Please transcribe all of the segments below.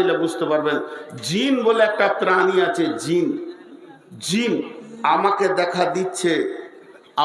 দিলে বুঝতে পারবেন। জিন বলে একটা প্রাণী আছে, জিন। জিন আমাকে দেখা দিচ্ছে,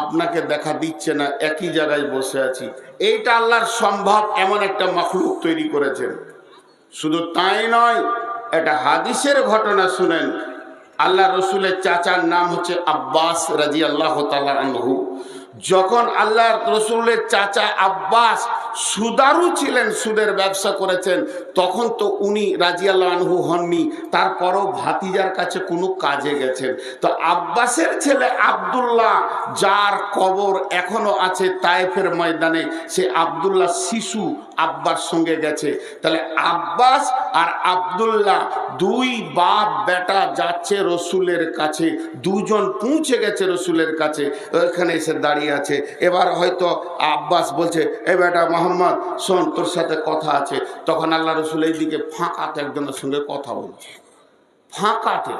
আপনাকে দেখা দিচ্ছে না, একই জায়গায় বসে আছি। এইটা আল্লাহর সম্ভব এমন একটা মখলুক তৈরি করেছেন। শুধু তাই নয় এটা হাদিসের ঘটনা শুনেন। আল্লাহ রসুলের চাচার নাম হচ্ছে আব্বাস রাজি আল্লাহ আনহু। যখন আল্লাহ রসুলের চাচা আব্বাস সুদারু ছিলেন, সুদের ব্যবসা করেছেন তখন তো উনি রাজি আল্লাহ আনহু হননি, তারপরও ভাতিজার কাছে কোনো কাজে গেছেন। তো আব্বাসের ছেলে আবদুল্লাহ, যার কবর এখনও আছে তায়েফের ময়দানে, সে আবদুল্লাহ শিশু আব্বার সঙ্গে গেছে। তাহলে আব্বাস আর আবদুল্লাহ দুই বাপ বেটা যাচ্ছে রসুলের কাছে, দুজন পৌঁছে গেছে রসুলের কাছে ওখানে এসে দাঁড়িয়ে আছে। এবার হয়তো আব্বাস বলছে, এ বেটা মোহাম্মদ, শোন, তোর সাথে কথা আছে। তখন আল্লাহ রসুল এই দিকে ফাঁকাতে একজনের সঙ্গে কথা বলছে। ফাঁকাতে?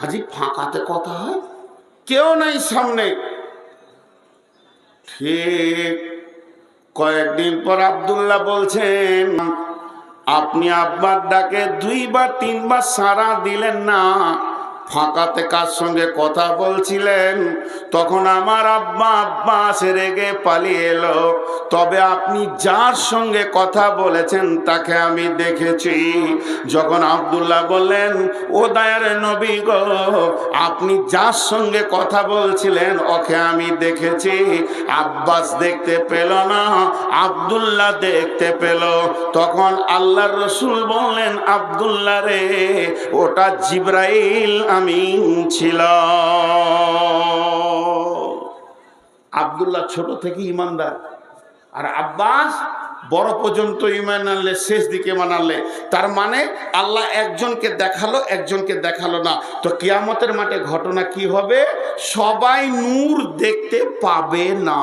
হাজি, ফাঁকাতে কথা হয়? কেউ নাই সামনে। ঠিক কয়েকদিন পর আবদুল্লাহ বলছেন, আপনি আব্বার ডাকে দুইবার, তিনবার সারা দিলেন না। ফাঁকাতে কার সঙ্গে কথা বলছিলেন? তখন আমার আব্বা আব্বাস রেগে পালিয়ে এলো। তবে আপনি যার সঙ্গে কথা বলেছেন তাকে আমি দেখেছি। যখন আবদুল্লাহ বললেন, ও দায়ের নবী গো, আপনি যার সঙ্গে কথা বলছিলেন ওকে আমি দেখেছি। আব্বাস দেখতে পেল না, আবদুল্লাহ দেখতে পেল। তখন আল্লাহর রসুল বললেন, আবদুল্লাহ রে, ওটা জিব্রাইল আমি ছিল। আবদুল্লাহ ছোট থেকে ইমানদার। আর আব্বাস বড় পর্যন্ত ইমান আনলে, শেষ দিকে ইমান আনলে। তার মানে আল্লাহ একজনকে দেখাল একজনকে দেখাল না। তো কিয়ামতের মাঠে ঘটনা কি হবে? সবাই নূর দেখতে পাবে না।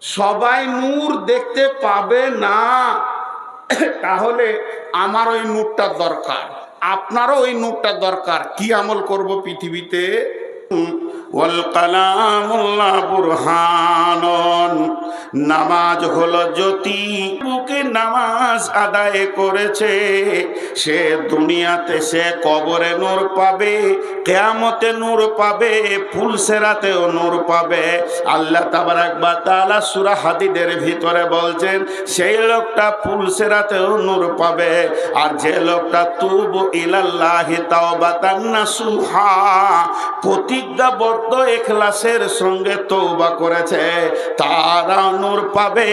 সবাই নূর দেখতে পাবে না। তাহলে আমার ওই নূরটা দরকার। আপনারও ওই নূরটা দরকার। কি আমল করব পৃথিবীতে? ওয়াল কালামুল্লাহ বুরহানন। নামাজ হলো জ্যোতি, বুকে নামাজ আদায় করেছে। সে দুনিয়াতে সে কবরে নূর পাবে, কেয়ামতে নূর পাবে, ফুল ফুলসেরাতেও নূর পাবে। আল্লাহ তাবার একবার তালা সুরা হাদিদের ভিতরে বলছেন, সেই লোকটা ফুল ফুলসেরাতেও নূর পাবে, আর যে লোকটা তুব ইলাল্লাহি তাওবাতান নাসুহা, প্রতিজ্ঞাবদ্ধ এখলাসের সঙ্গে তৌবা করেছে। তারা নূর পাবে,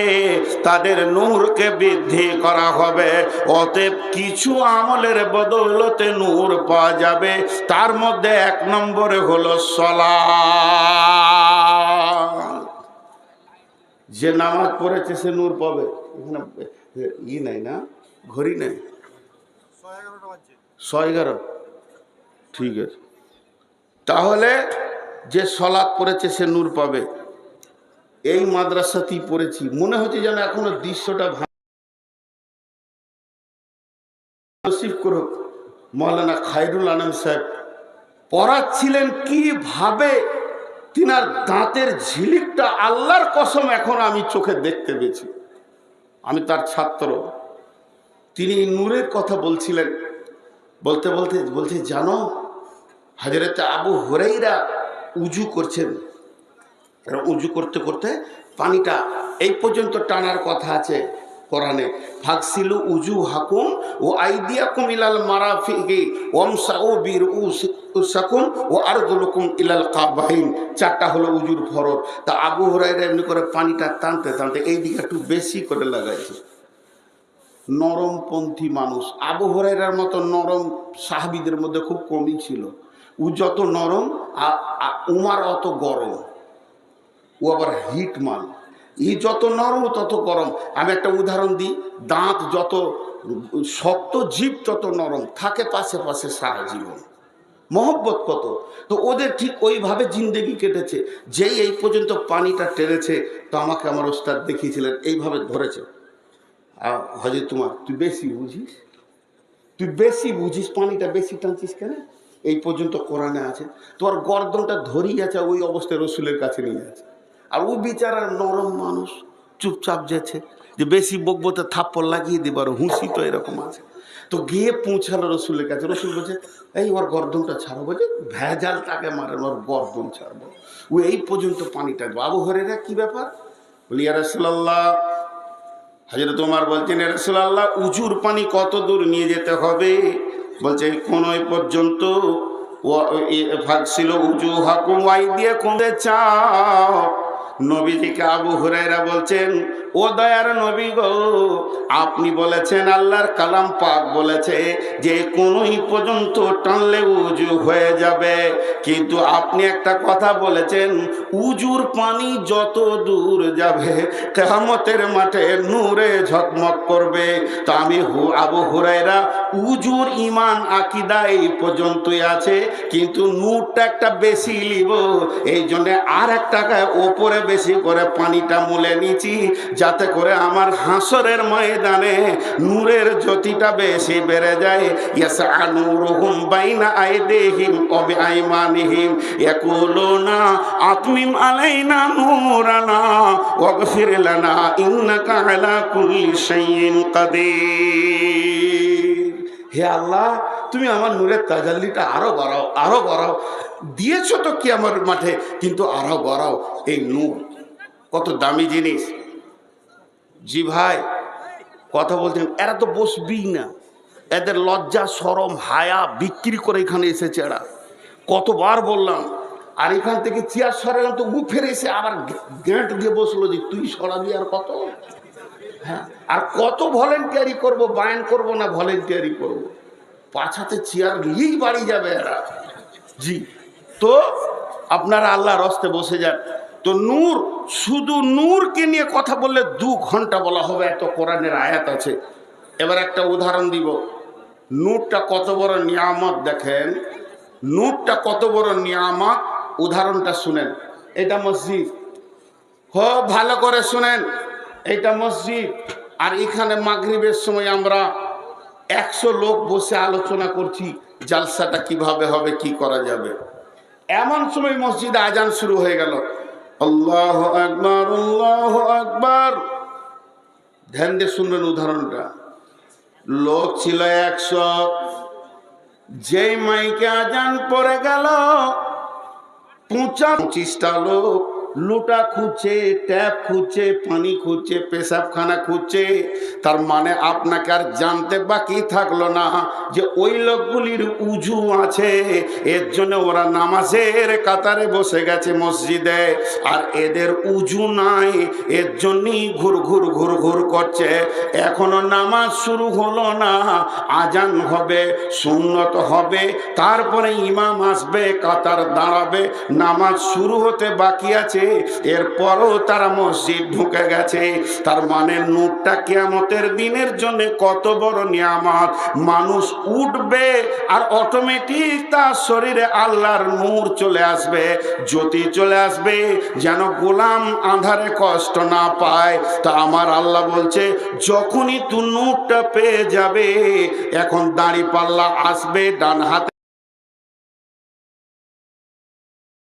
তাদের নূরকে বৃদ্ধি করা হবে। অতএব কিছু আমলের বদৌলতে নূর পাওয়া যাবে। তার মধ্যে এক নম্বরে হলো সলা যে নামাজ পড়েছে সে নূর পাবে। এখানে ই নাই না? ঘড়ি নেই? ছয় এগারো। ঠিক আছে। তাহলে যে সলাদ পড়েছে সে নূর পাবে। এই মাদ্রাসাতেই পড়েছি। মনে হচ্ছে যেন এখনও দৃশ্যটা করুক। মৌলানা খাইরুল আলম সাহেব পড়াচ্ছিলেন কীভাবে? তিনার দাঁতের ঝিলিকটা আল্লাহর কসম এখন আমি চোখে দেখতে পেয়েছি। আমি তার ছাত্র। তিনি নূরের কথা বলছিলেন। বলতে বলতে, বলছে, জানো হাজরতে আবু হরেইরা উজু করছেন। উজু করতে করতে পানিটা এই পর্যন্ত টানার কথা আছে কোরআনে। ফাকসিলু উজু হাকুম ও আইদিয়াকুম ইলাল মারাফিকি ওমসাউ বীর উসাকুম ও আরদুলুকুম ইলাল কাবাইন। চারটা হলো উজুর ফরজ। তা আবু হরাইরা এমনি করে পানিটা টানতে টানতে এই দিকে একটু বেশি করে লাগাইছে। নরমপন্থী মানুষ। আবু হরাইরার মতো নরম সাহাবিদের মধ্যে খুব কমই ছিল। ও যত নরম উমার অত গরম। ও আবার হিট মাল। ই যত নরম, তত গরম। আমি একটা উদাহরণ দিই, দাঁত যত শক্ত জীব তত নরম, থাকে পাশে পাশে সারা জীবন। মহব্বত কত? তো ওদের ঠিক ওইভাবে জিন্দেগি কেটেছে। যেই এই পর্যন্ত পানিটা টেনেছে, তো আমাকে আমার ওস্তাদ দেখিয়েছিলেন, এইভাবে ধরেছে। হজে তোমার, তুই বেশি বুঝিস? তুই বেশি বুঝিস, পানিটা বেশি টানছিস কেন? এই পর্যন্ত কোরআনে আছে। তোমার গর্দনটা ধরিয়ে আছে, ওই অবস্থায় রসুলের কাছে নিয়ে আছে। আর ও বিচারা নরম মানুষ, চুপচাপ যেছে, যে বেশি বকবো তো থাপ্পড় লাগিয়ে দিবার হুঁসি তো এরকম আছে। তো গিয়ে পৌঁছালো রসুলের কাছে। রসুল বলছে, এই ওর গর্দনটা ছাড়ো, বলছে ভেজাল তাকে মারে, ওর গর্দন ছাড়বো। ও এই পর্যন্ত পানিটা বাবু হরে হরেরা কি ব্যাপার? বলি রসুল্লাহ হাজরত তোমার বলছেন রসুল্লাহ উঁচুর পানি কত দূর নিয়ে যেতে হবে? বলছে কোন পর্যন্ত ছিল উজু হাকুম ওয়াই দিয়ে কোঁদে চাও। নবীজিকে আবু হুরাইরা বলছেন ও দয়ার নবী গো, আপনি বলেছেন আল্লাহর কালাম পাক বলেছে যে কোনই পর্যন্ত টানলে উজু হয়ে যাবে। কিন্তু আপনি একটা কথা বলেছেন, উজুর পানি যত দূর যাবে কেহামতের মাঠে নূরে ঝকমক করবে। তা আমি আবু হুরাইরা উজুর ইমান আকিদা এই পর্যন্তই আছে, কিন্তু নূরটা একটা বেশি লিব এই জন্যে আর এক টাকায় ওপরে বেশি করে পানিটা মুলে নিচ্ছি। যাতে করে আমার হাসরের ময়দানে নূরের জ্যোতিটা বেশি বেড়ে যায়। ইয়াসা নূরুহুম বাইনা আইদিহিম ওয়া বিআইমানিহিম। ইয়াকুলুনা আতমিম আলাইনা নূরানা ওয়াগফির লানা ইন্নাকা আলা কুল্লি শাইইন কাদির। হে আল্লাহ, তুমি আমার নূরের তাজাল্লিটা আরও বাড়াও আরও বাড়াও। দিয়েছ তো কি আমার মাঠে, কিন্তু আরও বাড়াও। এই নূর, কত দামি জিনিস। জি ভাই, কথা বলছেন এরা তো বসবেই না। এদের লজ্জা, সরম, হায়া বিক্রি করে এখানে এসেছে এরা। কতবার বললাম, আর এখান থেকে চেয়ার সরালাম তো উঠে এসে আবার গেঁট দিয়ে বসল যে, তুই সরাবি আর কত? হ্যাঁ আর কত ভলেন্টিয়ারি করব, বায়ন করব না ভলেন্টিয়ারি করব? পাছাতে চেয়ার নিয়েই বাড়ি যাবে এরা। জি, তো আপনারা আল্লাহর রস্তে বসে যান। তো নূর, শুধু নূরকে নিয়ে কথা বললে দু ঘণ্টা বলা হবে, এত কোরআনের আয়াত আছে। এবার একটা উদাহরণ দিব। নূরটা কত বড় নিয়ামত দেখেন? নূরটা কত বড় নিয়ামত? উদাহরণটা শুনেন। এটা মসজিদ। হ, ভালো করে শুনেন। এটা মসজিদ। আর এখানে মাগরিবের সময় আমরা একশো লোক বসে আলোচনা করছি, জালসাটা কীভাবে হবে, কি করা যাবে। এমন সময় মসজিদে আজান শুরু হয়ে গেল। আল্লাহ আকবার আল্লাহ আকবার। ধ্যান দিয়ে শুনবেন উদাহরণটা। লোক ছিল একশো। যেই মাইকে আজান পরে গেল পঁচিশটা লোক লোটা খুঁজছে, ট্যাপ খুঁজছে, পানি খুঁজছে, পেশাবখানা খুঁজছে। তার মানে আপনাকে আর জানতে বাকি থাকল না যে ওই লোকগুলির উজু আছে। এর জন্য ওরা নামাজের কাতারে বসে গেছে মসজিদে। আর এদের উজু নাই, এর জন্যই ঘুর ঘুর ঘুর ঘুর করছে। এখনও নামাজ শুরু হলো না, আজান হবে, সুন্নত হবে, তারপরে ইমাম আসবে, কাতার দাঁড়াবে, নামাজ শুরু হতে বাকি আছে। এরপরও তারা মসজিদ ঢুকে গেছে। তার মানে নূরটা কেয়ামতের দিনের জন্য কত বড় নিয়ামত। মানুষ উঠবে আর অটোমেটিক তার শরীরে আল্লাহর নূর চলে আসবে। জ্যোতি চলে আসবে, যেন গোলাম আধারে কষ্ট না পায়। তা আমার আল্লাহ বলছে, যখনই তু নূরটা পেয়ে যাবে, এখন দাঁড়ি পাল্লা আসবে ডান হাতে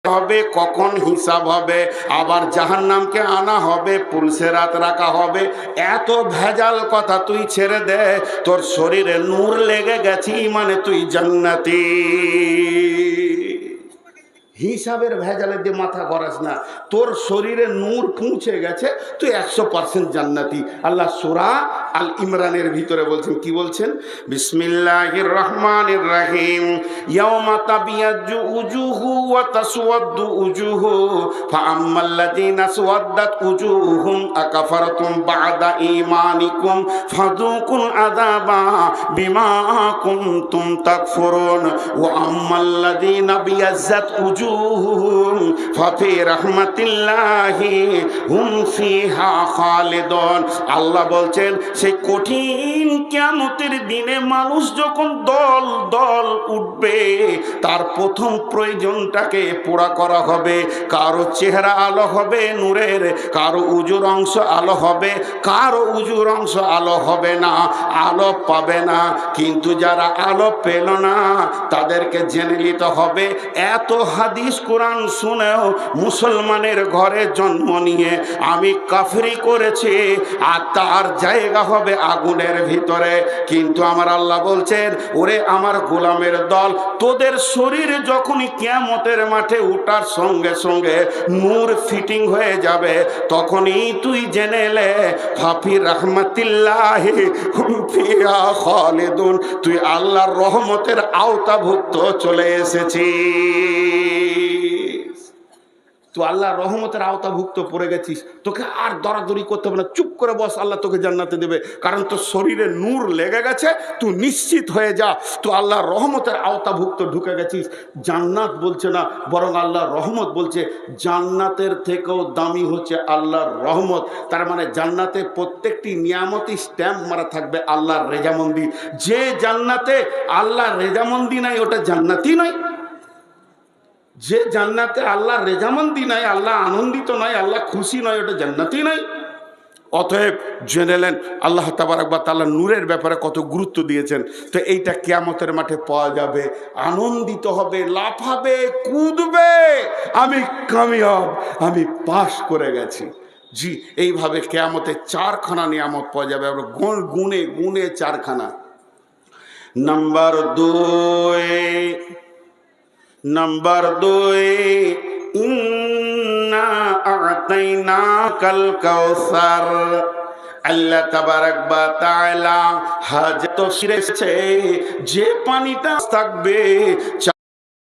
হবে, কখন হিসাব হবে? আবার জাহান নামকে আনা হবে পুলসে রাত রাখা হবে। এত ভেজাল কথা তুই ছেড়ে দে, তোর শরীরে নূর লেগে গেছি মানে তুই জান্নাতি। হিসাবের ভেজালে দিয়ে মাথা করাস না, তোর শরীরে নূর পৌঁছে গেছে, তুই একশো পার্সেন্ট জান্নাতি। আল্লাহ সুরা আল ইমরানের ভিতরে বলছেন, কি বলছেন? তাবিয়াজ্জু উজুহু ওয়া উজুহু উজুহুম, আকাফারতুম বা'দা ঈমানিকুম, ফাযুকুল আযাবা বিমা কুনতুম তাকফুরুন। ওয়া বিয়াজ্জাত আল্লাহ বলছেন সেই কঠিন কিয়ামতের দিনে মানুষ যখন দল দল উঠবে, তার প্রথম প্রয়োজনটাকে পোড়া করা হবে। কারও চেহারা আলো হবে নূরের, কারও উজুর অংশ আলো হবে, কারও উজুর অংশ আলো হবে না, আলো পাবে না। কিন্তু যারা আলো পেল না, তাদেরকে জেনে নিতে হবে, এত হাত হাদিস, কোরআন শুনেও মুসলমানের ঘরে জন্ম নিয়ে আমি কাফরি করেছি আর তার জায়গা হবে আগুনের ভিতরে। কিন্তু আমার আল্লাহ বলছেন, ওরে আমার গোলামের দল, তোদের শরীর যখনই কিয়ামতের মাঠে উঠার সঙ্গে সঙ্গে নূর ফিটিং হয়ে যাবে, তখনই তুই জেনে লে, ফাফি রহমতিল্লাহ তুই আল্লাহর রহমতের আওতাভুক্ত চলে এসেছিস। তুই আল্লাহ রহমতের আওতাভুক্ত পড়ে গেছিস। তোকে আর দরাদরি করতে হবে না। চুপ করে বস, আল্লাহ তোকে জান্নাতে দেবে। কারণ তোর শরীরে নূর লেগে গেছে, তুই নিশ্চিত হয়ে যা। তুই আল্লাহ রহমতের আওতাভুক্ত ঢুকে গেছিস। জান্নাত বলছে না, বরং আল্লাহ রহমত বলছে, জান্নাতের থেকেও দামি হচ্ছে আল্লাহর রহমত। তার মানে জান্নাতে প্রত্যেকটি নিয়ামতি স্ট্যাম্প মারা থাকবে আল্লাহর রেজামন্দি। যে জান্নাতে আল্লাহর রেজামন্দি নাই, ওটা জান্নাতি নয়। যে জান্নাতে আল্লাহ রেজামন্দি নাই, আল্লাহ আনন্দিত নয় আল্লাহ খুশি নয় ওটা জান্নাতই নাই। অতএব জেনেলেন আল্লাহ তাবারাকবা তাল্লাহ নূরের ব্যাপারে কত গুরুত্ব দিয়েছেন। তো এইটা কেয়ামতের মাঠে পাওয়া যাবে, আনন্দিত হবে, লাফাবে, কুদবে, আমি কামিয়াব, আমি পাশ করে গেছি। জি, এইভাবে কেয়ামতে চারখানা নিয়ামত পাওয়া যাবে, আমরা গুণ গুনে চারখানা। নাম্বার দুই নাম্বার দুই, ইন্না আতাইনা কাল কাউসার আল্লাহ তাবারাক বা তাআলা হাজত ফিরেছে যে পানিটা থাকবে